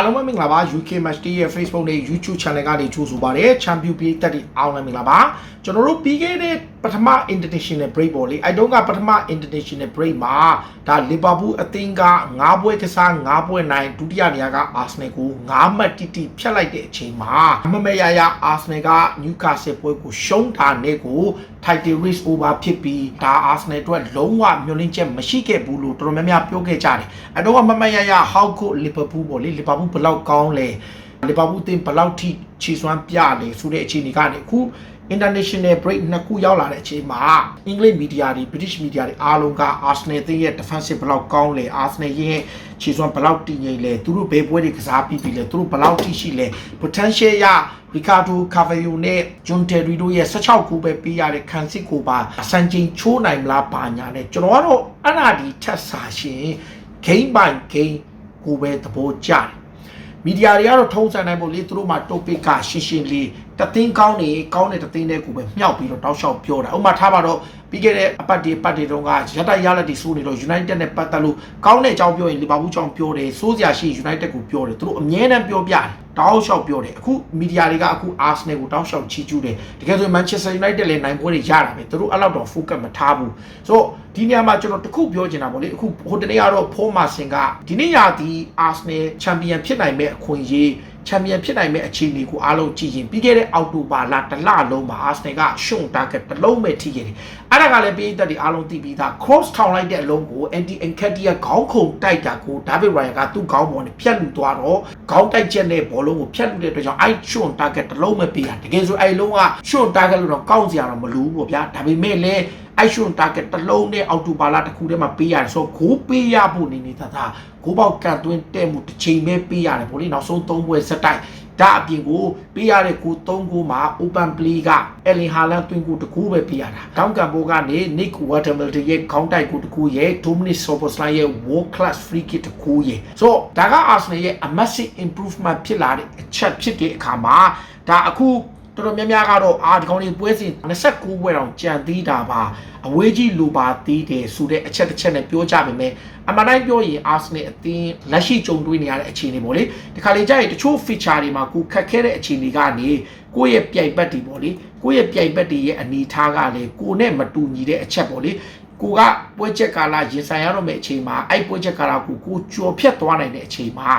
အားလုံးပဲမင်္ဂလာပါ UK Match Day ရဲ့ Facebook နဲ့ YouTube Channel ကနေကြိုဆိုပါရစေ Champion ပြည်သက်တွေအားလုံးမင်္ဂလာပါကျွန်တော်တို့ပြီးခဲ့တဲ့ပထမ International Break ပေါ့လေအဲတုန်းကပထမ International Break မှာဒါ Liverpool အသင်းက9ပွဲကစား9ပွဲနိုင်ဒုတိယနေရာက Arsenal ကို9မှတ်တိတိဖြတ်လိုက်တဲ့အချိန်မှာမမရရ Arsenal က Newcastle ပွဲကိုရှုံးတာနဲ့ကို title race over ဖြစ်ပြီးဒါ Arsenal အတွက်လုံးဝမျှော်လင့်ချက်မရှိခဲ့ဘူးလို့တော်တော်များများပြောခဲ့ကြတယ်အဲတော့မမရရ how could Liverpool ပေါ့လေ Liverpool ဘယ်လောက်ကောင်းလဲလီဗာပူးတင်ဘယ်လောက်ထိခြေစွမ်းပြလဲဆိုတဲ့အခြေအနေကနေအခု international break နှစ်ခုရောက်လာတဲ့အချိန်မှာအင်္ဂလိပ်မီဒီယာတွေ British မီဒီယာတွေအားလုံးက Arsenal တင်းရဲ့ defensive ဘယ်လောက်ကောင်းလဲ Arsenal ရဲ့ခြေစွမ်းဘယ်လောက်တည်ငြိမ်လဲသူတို့ဘယ်ပွဲတွေကစားပြီးပြီလဲသူတို့ဘယ်လောက်ထိရှိလဲ potential ရ Ricardo Carvalho နဲ့ John Terry တို့ရဲ့16ခုပဲပေးရတဲ့ခံစစ်ကိုပါအစံချိန်ချိုးနိုင်မလားပါညာနဲ့ကျွန်တော်ကတော့အဲ့ဒါဒီထက်စာရှင် game by game ကိုပဲသဘောကျတယ်မီဒီယာတွေကတော့ထုံးစံနိုင်ဖို့လေသူတို့မှာ topic ကရှင်းရှင်းလေး တသိန်းကောင်းနေကောင်းတဲ့တသိန်းတဲ့ကိုပဲမြှောက်ပြီးတော့တောက်လျှောက်ပြောတာဥပမာထားပါတော့ပြီးခဲ့တဲ့အပတ်ဒီပတ်ဒီတုန်းကရတရလက်တီဆိုးနေတော့ United နဲ့ပတ်သက်လို့ကောင်းတဲ့အကြောင်းပြောရင်လီဗာပူးကြောင့်ပြောတယ်စိုးစရာရှိ United ကိုပြောတယ်သူတို့အမြဲတမ်းပြောပြတယ်တောက်လျှောက်ပြောတယ်အခုမီဒီယာတွေကအခု Arsenal ကိုတောက်လျှောက်ချီးကျူးတယ်တကယ်ဆိုရင် Manchester United လည်းနိုင်ပွဲတွေရတာပဲသူတို့အဲ့လောက်တော့ focus မထားဘူးဆိုတော့ဒီနေရာမှာကျွန်တော်တခုပြောချင်တာပေါ့လေအခုဟိုတနေ့ကတော့ဖိုးမာစင်ကဒီနေ့ရာဒီ Arsenal Champion ဖြစ်နိုင်မဲ့အခွင့်အရေး ချန်ပီယံဖြစ်နိုင်မဲ့အခြေအနေကိုအားလုံးကြည့်ရင်ပြီးခဲ့တဲ့အောက်တိုဘာလတစ်လလုံးမှာအာဆနယ်ကရှုံ target တစ်လုံးပဲထိခဲ့တယ်။အဲ့ဒါကလည်းပြည်သက်တွေအားလုံးသိပြီးသား cross ထောင်လိုက်တဲ့အလုံးကို anti encadia ခေါင်းခုန်တိုက်တာကို David Ryan ကသူ့ခေါင်းပေါ်နဲ့ဖြတ်လူသွားတော့ခေါင်းတိုက်ချက်နဲ့ဘောလုံးကိုဖြတ်လူတဲ့အတွက်ကြောင့်အဲ့ရှုံ target တစ်လုံးပဲပေးရတကယ်ဆိုအဲ့လုံးကရှုံ target လို့တော့ကောင်းစရာတော့မလိုဘူးပေါ့ဗျာဒါပေမဲ့လည်း အိုက်ရှွန် target တစ်လုံးနဲ့အောက်တိုဘာလတစ်ခုတည်းမှာပေးရတယ်ဆိုတော့ဂိုးပေးရဖို့နေနေသားသားဂိုးပေါက်ကန်သွင်းတဲ့မှုတစ်ချိန်ပဲပေးရတယ်ဗောလေနောက်ဆုံး၃ပွဲစတိုက်ဒါအပြင်ကိုပေးရတဲ့ကို3ကိုမှာ open play ကအယ်လင်ဟာလန်တွင်ကိုတကူပဲပေးရတာတောင်းကန်ပိုးကနေ Nick Watermelton ရဲ့ခေါင်းတိုက်ကိုတကူရဲ့ Dominic Soboslai ရဲ့ world class free kick တကူရဲ့ဆိုတော့ဒါက Arsenal ရဲ့ a massive improvement ဖြစ်လာတဲ့အချက်ဖြစ်တဲ့အခါမှာဒါအခု တော်တော်များများကတော့အာဒီကောင်လေးပွဲစဉ်29ပွဲတောင်ကြံသေးတာပါအဝေးကြီးလိုပါသေးတယ်ဆိုတဲ့အချက်တစ်ချက်နဲ့ပြောကြပါမယ်အမှန်တိုင်းပြောရင် Arsenal အသင်းလက်ရှိကြုံတွေ့နေရတဲ့အခြေအနေပေါ့လေဒီခါလေးကျရင်တချို့ feature တွေမှာကိုခက်ခဲတဲ့အခြေအနေကနေကိုယ့်ရဲ့ပြိုင်ဘက်တွေပေါ့လေကိုယ့်ရဲ့ပြိုင်ဘက်တွေရဲ့အနေထားကလည်းကိုနဲ့မတူညီတဲ့အချက်ပေါ့လေ ကိုကပွဲချက်ကာလရင်ဆိုင်ရတော့မယ့်အချိန်မှာအဲ့ပွဲချက်ကာလကိုကိုကြော်ဖြတ်သွားနိုင်တဲ့အချိန်မှာ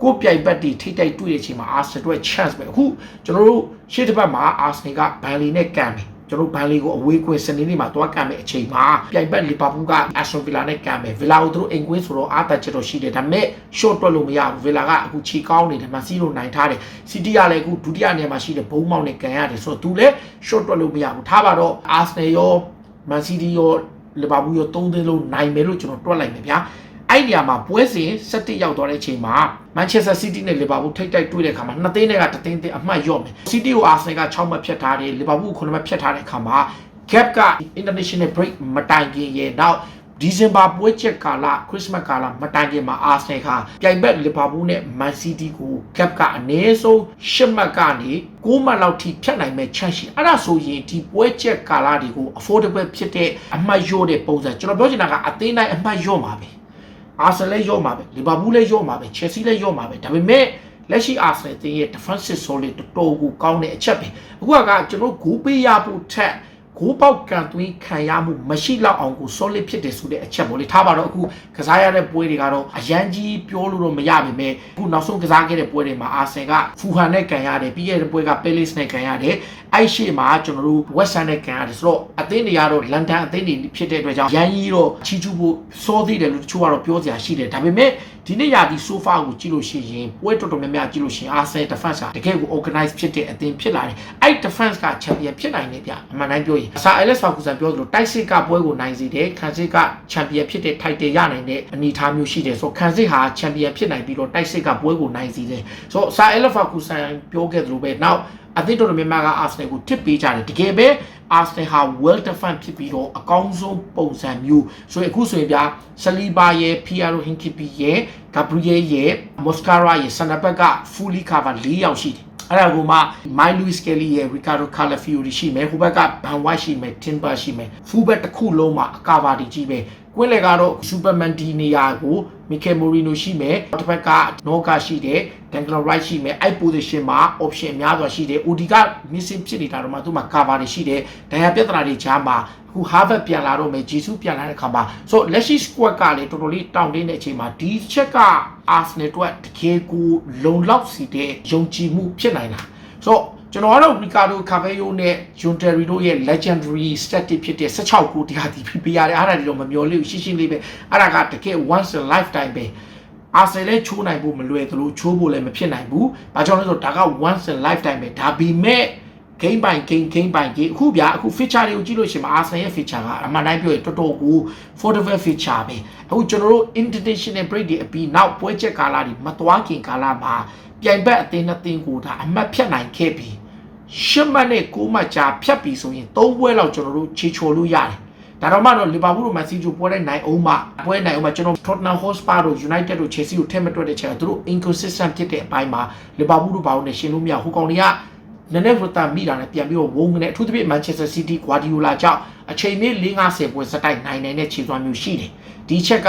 ကိုပြိုင်ဘက်တွေထိတိုက်တွေ့တဲ့အချိန်မှာ Arsenal အတွက် chance ပဲအခုကျွန်တော်တို့ရှေ့တစ်ပတ်မှာ Arsenal ကဘန်လီနဲ့ကန်တယ်ကျွန်တော်ဘန်လီကိုအဝေးကွင်းစနေနေ့မှာတွားကန်မဲ့အချိန်မှာပြိုင်ဘက်လီဗာပူးကအက်စတွန်ဗီလာနဲ့ကန်မယ်ဗီလာကိုသူတို့အင်ကွင်းဆိုတော့အားတက်ချက်တော့ရှိတယ်ဒါပေမဲ့ short တွက်လို့မရဘူးဗီလာကအခုခြေကောင်းနေတယ်မန်စီလိုနိုင်ထားတယ်စီးတီးကလည်းအခုဒုတိယနေရာမှာရှိတယ်ဘုံမောက်နဲ့ကန်ရတယ်ဆိုတော့သူလည်း short တွက်လို့မရဘူးထားပါတော့ Arsenal ရောမန်စီးတီးရော လီဗာပူးရော၃သင်းလုံးနိုင်မယ်လို့ကျွန်တော်တွက်လိုက်မယ်ဗျာအဲ့ဒီနေရာမှာပွဲစဉ်17ရောက်သွားတဲ့အချိန်မှာ Manchester City နဲ့ Liverpool ထိတ်တိုက်တွေ့တဲ့အခါမှာနှစ်သိန်းနဲ့ကတစ်သိန်းသိန်းအမှတ်လျော့မယ် City ကို Arsenal က6မှတ်ဖြတ်ထားတယ် Liverpool 9မှတ်ဖြတ်ထားတဲ့အခါမှာ gap က international break မတိုင်ခင်ရဲ့နောက် ဒီဇင်ဘာပွဲချက်ကာလခရစ်စမတ်ကာလမတိုင်ခင်မှာအာဆနယ်ကပြိုင်ဘက်လီဗာပူးနဲ့မန်စီးတီးကို gap ကအနည်းဆုံး10မှတ်ကနေ9မှတ်လောက်ထိဖြတ်နိုင်မဲ့ chance ရှိအဲ့ဒါဆိုရင်ဒီပွဲချက်ကာလတွေကို affordable ဖြစ်တဲ့အမှတ်လျော့တဲ့ပုံစံကျွန်တော်ပြောချင်တာကအသေးနိုင်အမှတ်လျော့မှာပဲအာဆနယ်လည်းလျော့မှာပဲလီဗာပူးလည်းလျော့မှာပဲချယ်ဆီလည်းလျော့မှာပဲဒါပေမဲ့လက်ရှိအာဆနယ်တင်းရဲ့ defensive solid တော်တော်ကိုကောင်းတဲ့အချက်ပဲအခုကကျွန်တော်ဂိုးပေးရဖို့ထက် ဂိုးပေါက်ကန်သွင်းခံရမှုမရှိတော့အောင်ကို solid ဖြစ်တယ်ဆိုတဲ့အချက်ပေါ့လေထားပါတော့အခုကစားရတဲ့ပွဲတွေကတော့အရန်ကြီးပြောလို့တော့မရပါပဲအခုနောက်ဆုံးကစားခဲ့တဲ့ပွဲတွေမှာအာဆင်ကဖူဟန်နဲ့ကန်ရတယ်ပြီးခဲ့တဲ့ပွဲကပဲလစ်နဲ့ကန်ရတယ်အဲ့ရှေ့မှာကျွန်တော်တို့ဝက်ဆန်နဲ့ကန်ရတယ်ဆိုတော့အသင်းတွေကတော့လန်ဒန်အသင်းတွေဖြစ်တဲ့အတွက်ကြောင့်ရန်ကြီးတော့ချီချူဖို့စောသေးတယ်လို့တချို့ကတော့ပြောစရာရှိတယ်ဒါပေမဲ့ဒီနေ့ရာဒီဆိုဖာကိုကြည့်လို့ရှိရင်ပွဲတော်တော်များများကြည့်လို့ရှိရင်အာဆင် defense ကတကယ်ကို organize ဖြစ်တဲ့အသင်းဖြစ်လာတယ်အဲ့ defense က champion ဖြစ်နိုင်တယ်ဗျအမှန်တိုင်းပြောရင်ဆာအဲလက်စ်ဖာကူဆန်ပြောသလိုတိုက်စစ်ကပွဲကိုနိုင်စေတယ်ခန်စစ်က champion ဖြစ်တဲ့ title ရနိုင်တဲ့အနေအထားမျိုးရှိတယ်ဆိုတော့ခန်စစ်ဟာ champion ဖြစ်နိုင်ပြီးတော့တိုက်စစ်ကပွဲကိုနိုင်စေတယ်ဆိုတော့ဆာအဲလက်စ်ဖာကူဆန်ပြောခဲ့သလိုပဲနောက်အသင်းတော်တော်များများကအာဆနယ်ကိုတစ်ပေးကြတယ်တကယ်ပဲအာဆနယ်ဟာ well defend ဖြစ်ပြီးတော့အကောင်းဆုံးပုံစံမျိုးဆိုရင်အခုဆိုရင်ဗျာဆလီဘာရဲ့ဖီယာရိုဟင်ကီပီရဲ့ဂါဘရီယယ်ရဲ့မော်စကာရာရဲ့ဆန်နဘက်က fully cover ၄ယောက်ရှိတယ် အဲ့ဒါကိုမှ My Luis Kelly ရဲ့ Ricardo Calafiori ရှိမယ်ဟိုဘက်က Van White ရှိမယ် Timber ရှိမယ် full back တစ်ခုလုံးမှာအကာပါတီကြီးပဲ ကွင်းလေကတော့စူပါမန်ဒီနေရာကိုမီကယ်မိုရီနိုရှိမယ်တစ်ဖက်ကနောကာရှိတယ်ဒန်ကလော်ရိုက်ရှိမယ်အဲ့ position မှာ option အများစွာရှိတယ် OD က missing ဖြစ်နေတာတော့မှသူ့မှာ cover တွေရှိတယ်ဒဏ်ရာပြဿနာတွေကြားမှာအခု Harvard ပြန်လာတော့မယ် Jesus ပြန်လာတဲ့ခါမှာ so လက်ရှိ squad ကလေတော်တော်လေးတောင်းတင်းတဲ့အချိန်မှာဒီချက်က Arsenal အတွက်တကယ်ကိုလုံလောက်စီတဲ့ယုံကြည်မှုဖြစ်နိုင်တာ so ကျွန်တော်ကတော့ Ricardo Cavallo နဲ့ John Terry တို့ရဲ့ legendary stat ဖြစ်တဲ့16ကိုတရားတီးပေးရတယ်အဲ့ဒါတွေတော့မမျော်လင့်ဘူးရှင်းရှင်းလေးပဲအဲ့ဒါကတကယ် once in lifetime ပဲအာဆယ်လည်းချိုးနိုင်ဖို့မလွယ်သလိုချိုးဖို့လည်းမဖြစ်နိုင်ဘူး။ဘာကြောင့်လဲဆိုတော့ဒါက once in lifetime ပဲဒါပေမဲ့ game by game game by game အခုဗျာအခု feature တွေကိုကြည့်လို့ရှိရင်အာဆယ်ရဲ့ feature ကအမှန်တိုင်းပြောရင်တော်တော်ကို affordable feature ပဲအခုကျွန်တော်တို့ international break တွေအပြီးနောက်ပွဲချက်ကာလတွေမသွားခင်ကာလမှာပြိုင်ဘက်အသင်းနှစ်သင်းကိုဒါအမှတ်ဖြတ်နိုင်ခဲ့ပြီး ရှစ်မှတ်နဲ့ကိုးမှတ်ကြာဖြတ်ပြီးဆိုရင်၃ပွဲလောက်ကျွန်တော်တို့ခြေချော်လို့ရတယ်ဒါတော့မှတော့လီဗာပူးတို့မန်စီးဂျူပွဲတဲ့နိုင်အောင်မှပွဲနိုင်အောင်မှကျွန်တော် Tottenham Hotspur တို့ United တို့ Chelsea တို့ထည့်မတွက်တဲ့ချက်ကသူတို့ inconsistent ဖြစ်တဲ့အပိုင်းမှာလီဗာပူးတို့ဘာလို့လဲရှင်းလို့မရဟိုကောင်တွေကနည်းနည်းရတာမိတာနဲ့ပြန်ပြီးတော့ဝုန်းကနေအထူးသဖြင့် Manchester City Guardiola ကြောင့်အချိန်မင်း50ပွဲစတိုက်နိုင်နိုင်တဲ့ခြေစွမ်းမျိုးရှိတယ်ဒီချက်က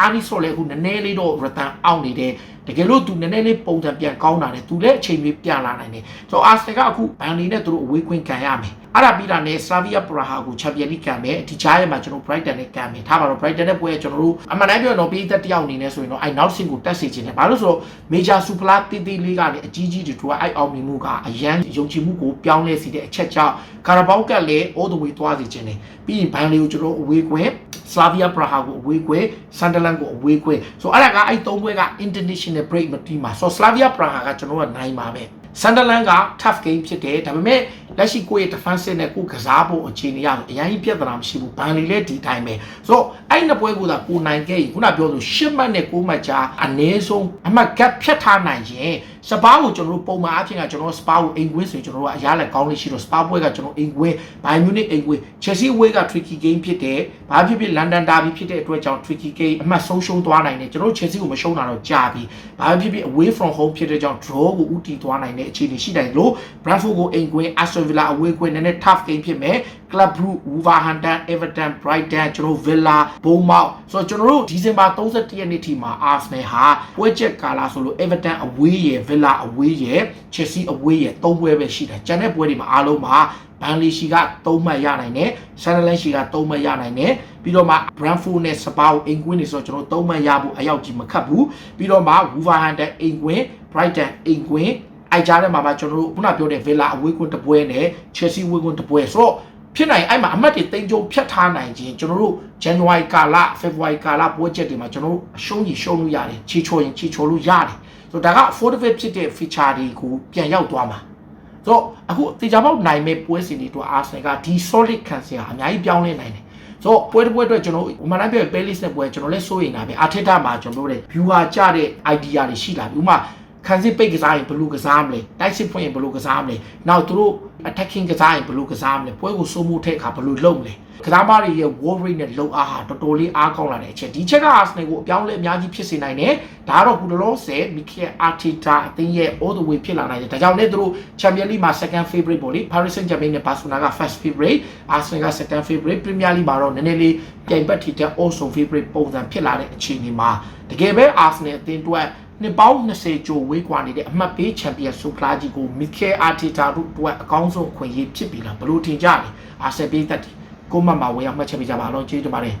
အာနီဆိုလည်းအခုနည်းနည်းလေးတော့ရတန်အောင်နေတယ်တကယ်လို့သူနည်းနည်းလေးပုံစံပြန်ကောင်းတာလေသူလည်းအချိန်မျိုးပြန်လာနိုင်တယ်ဆိုတော့အာစနယ်ကအခုဘန်လီနဲ့သူတို့အဝေးခွင့်ကန်ရမယ်အဲ့ဒါပြီးတာနဲ့ Slavia Praha ကို Champions League ကန်မယ်ဒီကြားထဲမှာကျွန်တော် Brighton နဲ့ကန်မယ်ထားပါတော့ Brighton နဲ့ပွဲကျွန်တော်တို့အမှန်တိုင်းပြောတော့ပေးသက်တယောက်အနေနဲ့ဆိုရင်တော့အဲ့နောက်ဆင့်ကိုတက်စေခြင်းတယ်ဘာလို့ဆိုတော့ Major Super League တီးတီးလေးကနေအကြီးကြီးတွေတို့ကအဲ့အောင်မြင်မှုကအရန်ယုံကြည်မှုကိုပြောင်းလဲစေတဲ့အချက်ကြောင့်ကာရာဘောက်ကလည်း all the way သွားစေခြင်းတယ်ပြီးရင်ဘန်လီကိုကျွန်တော်အဝေးခွင့် Slavia Praha ကိုအဝေးခွင့် Sunderland ကိုအဝေးခွင့်ဆိုအဲ့ဒါကအဲ့သုံးပွဲက international break မတီးမှာဆို Slavia Praha ကကျွန်တော်ကနိုင်ပါပဲ Sunderland က tough game ဖြစ်တယ်ဒါပေမဲ့လက်ရှိကိုယ့်ရဲ့ defensive နဲ့ကိုယ်ကစားဖို့အခြေအနေရအရင်ကြီးပြဿနာမရှိဘူးဘန်လီလည်းဒီတိုင်းပဲဆိုတော့အဲ့နှစ်ပွဲကသာကိုနိုင်ခဲ့ရင်ခုနပြောလို့ရှစ်မှတ်နဲ့ကိုမှတ်ကြားအနည်းဆုံးအမှတ် gap ဖြတ်ထားနိုင်ရင်စပါးကိုကျွန်တော်တို့ပုံမှန်အဖြစ်ကကျွန်တော်စပါးကိုအိမ်ကွင်းဆိုရင်ကျွန်တော်တို့ကအရားလက်ကောင်းလေးရှိတော့စပါးပွဲကကျွန်တော်အိမ်ကွင်းဘိုင်မြူနစ်အိမ်ကွင်း Chelsea ဝေးက tricky game ဖြစ်တယ်ဘာဖြစ်ဖြစ် London Derby ဖြစ်တဲ့အတွက်ကြောင့် tricky game အမှတ်ဆုံးရှုံးသွားနိုင်တယ်ကျွန်တော်တို့ Chelsea ကိုမရှုံးတာတော့ကြာပြီဘာဖြစ်ဖြစ် away from home ဖြစ်တဲ့ကြောင့် draw ကိုဥတီသွားနိုင်တဲ့အခြေအနေရှိတယ်လို့ Brentford ကိုအိမ်ကွင်း Aston Villa အဝေးကွင်းနည်းနည်း tough game ဖြစ်မယ် Club Brugge Wolverhampton Everton Brighton ကျွန်တော် Villa Bournemouth ဆိုတော့ကျွန်တော်တို့ဒီဇင်ဘာ31ရက်နေ့ထိမှာ Arsenal ဟာပွဲချက်ကာလာဆိုလို့ Everton အဝေးရယ် Villa အဝေးရယ် Chelsea အဝေးရယ်၃ပွဲပဲရှိတယ်ကျန်တဲ့ပွဲတွေမှာအားလုံးမှာဘန်လီရှိက3မှတ်ရနိုင်တယ်ဆန်ဒလန်ရှိက3မှတ်ရနိုင်တယ်ပြီးတော့မှ Brentford နဲ့ Spurs ကိုအိမ်ကွင်းနေဆိုတော့ကျွန်တော်3မှတ်ရဖို့အရောက်ကြီးမခတ်ဘူးပြီးတော့မှ Wolverhampton အိမ်ကွင်း Brighton အိမ်ကွင်း အိုက်ကြားထဲမှာပါကျွန်တော်တို့ခုနပြောတဲ့ Villa အဝေးကွင်းတစ်ပွဲနဲ့ Chelsea ဝေးကွင်းတစ်ပွဲဆိုတော့ဖြစ်နိုင်အဲ့မှာအမှတ်တွေတိမ်ကြုံဖြတ်ထားနိုင်ခြင်းကျွန်တော်တို့ January ကာလ February ကာလပွဲချက်တွေမှာကျွန်တော်တို့အရှုံးကြီးရှုံးလို့ရတယ်ချီချိုရင်ချီချိုလို့ရတယ်ဆိုတော့ဒါက affordable ဖြစ်တဲ့ feature တွေကိုပြန်ရောက်သွားမှာဆိုတော့အခုတေချာပေါက်နိုင်မဲ့ပွဲစဉ်တွေအတွက် Arsenal ကဒီ solid ခံစရာအများကြီးပြောင်းလဲနိုင်တယ်ဆိုတော့ပွဲတစ်ပွဲအတွက်ကျွန်တော်ဥမာတိုင်းပြော playlist နဲ့ပွဲကျွန်တော်လည်းစိုးရိမ်တာပဲ Arteta မှာကျွန်တော်တို့တဲ့ viewer ကြတဲ့ idea တွေရှိလာပြီဥမာ ခံစစ်ပိတ်ကစားရင်ဘယ်လိုကစားမလဲတိုက်စစ်ဖွင့်ရင်ဘယ်လိုကစားမလဲနောက်သူတို့ attacking ကစားရင်ဘယ်လိုကစားမလဲပွဲကိုစိုးမိုးတဲ့အခါဘယ်လိုလုပ်မလဲကစားမတွေရဲ့ war rate နဲ့လုံအားဟာတော်တော်လေးအားကောင်းလာတဲ့အချက်ဒီချက်က Arsenal ကိုအပြောင်းလဲအများကြီးဖြစ်စေနိုင်တယ်ဒါကတော့ကုတလောဆယ် Mikel Arteta အသင်းရဲ့ all the way ဖြစ်လာနိုင်တယ်ဒါကြောင့်လည်းသူတို့ Champions League မှာ second favorite ပေါ့လေ Paris Saint-Germain နဲ့ Barcelona က first favorite Arsenal က second favorite Premier League မှာတော့နည်းနည်းလေးပြိုင်ဘက်ထိတဲ့ also favorite ပုံစံဖြစ်လာတဲ့အခြေအနေမှာတကယ်ပဲ Arsenal အသင်းအတွက် နှစ်ပေါင်း20ကျော်ဝေးကွာနေတဲ့အမှတ်ပေးချန်ပီယံဆိုဖလာကြီးကိုမီကယ်အာတီတာတို့အတွက်အကောင်းဆုံးခွင့်ရဖြစ်ပြီလားဘလို့ထင်ကြလဲအာဆယ်ပေးသက်ဒီကိုမမဝေးအောင်မှတ်ချက်ပေးကြပါအောင်ကျေးဇူးတင်ပါတယ်